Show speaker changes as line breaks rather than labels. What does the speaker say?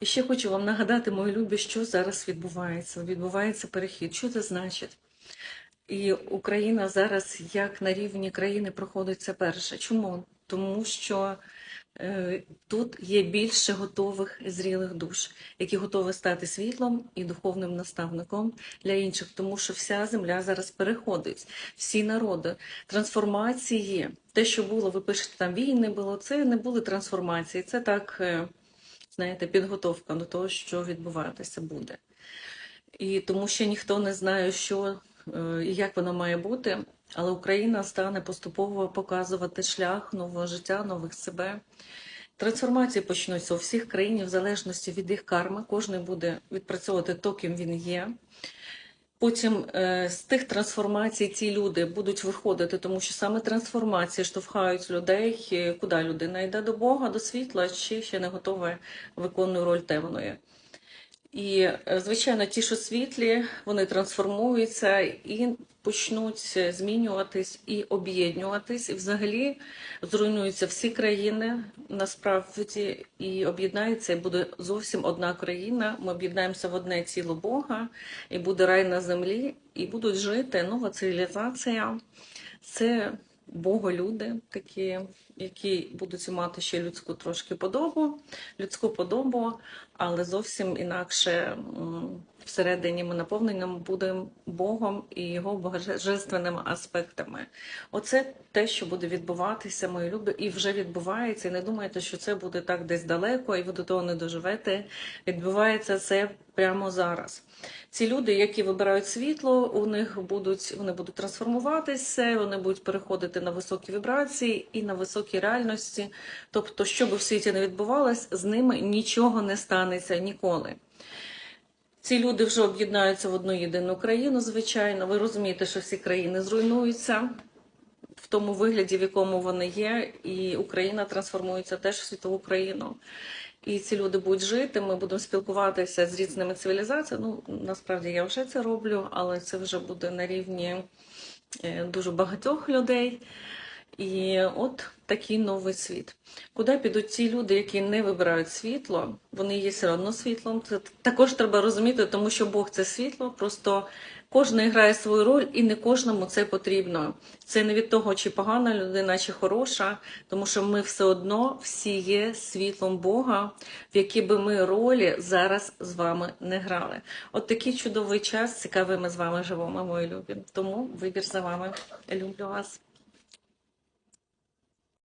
І ще хочу вам нагадати, мої любі, що зараз відбувається. Відбувається перехід. Що це значить? І Україна зараз, як на рівні країни, проходить це перше. Чому? Тому що е, тут є більше готових зрілих душ, які готові стати світлом і духовним наставником для інших, тому що вся земля зараз переходить, всі народи, трансформації. Те, що було, ви пишете, там війни було, це не були трансформації, це так, е, знаєте, підготовка до того, що відбуватися буде. І тому ще ніхто не знає, що е, і як воно має бути, але Україна стане поступово показувати шлях нового життя, нових себе. Трансформації почнуться у всіх країн в залежності від їх карми. Кожен буде відпрацьовувати то, ким він є. Потім е, з тих трансформацій ці люди будуть виходити, тому що саме трансформації штовхають людей, е, куди людина йде до Бога, до світла, чи ще не готова виконує роль темної. І, е, звичайно, ті, що світлі, вони трансформуються і почнуть змінюватись і об'єднуватись. І взагалі зруйнуються всі країни насправді і об'єднається, і буде зовсім одна країна. Ми об'єднаємося в одне ціло Бога, і буде рай на землі, і будуть жити нова цивілізація. Це боголюди такі, які будуть мати ще людську трошки подобу, людську подобу, але зовсім інакше всередині ми наповненням будемо Богом і його божественними аспектами. Оце те, що буде відбуватися, мої любі, і вже відбувається. І не думайте, що це буде так десь далеко, і ви до того не доживете. Відбувається це прямо зараз. Ці люди, які вибирають світло, у них будуть вони будуть трансформуватися, вони будуть переходити на високі вібрації і на високі реальності. Тобто, що би в світі не відбувалось, з ними нічого не станеться ніколи. Ці люди вже об'єднаються в одну єдину країну, звичайно. Ви розумієте, що всі країни зруйнуються в тому вигляді, в якому вони є, і Україна трансформується теж в світову країну. І ці люди будуть жити. Ми будемо спілкуватися з різними цивілізаціями. Ну насправді я вже це роблю, але це вже буде на рівні е, дуже багатьох людей. І от такий новий світ. Куди підуть ті люди, які не вибирають світло, вони є все одно світлом. Це також треба розуміти, тому що Бог це світло, просто кожен грає свою роль, і не кожному це потрібно. Це не від того, чи погана людина, чи хороша, тому що ми все одно всі є світлом Бога, в які би ми ролі зараз з вами не грали. От такий чудовий час, цікавий ми з вами живемо, мої любі. Тому вибір за вами. Люблю вас.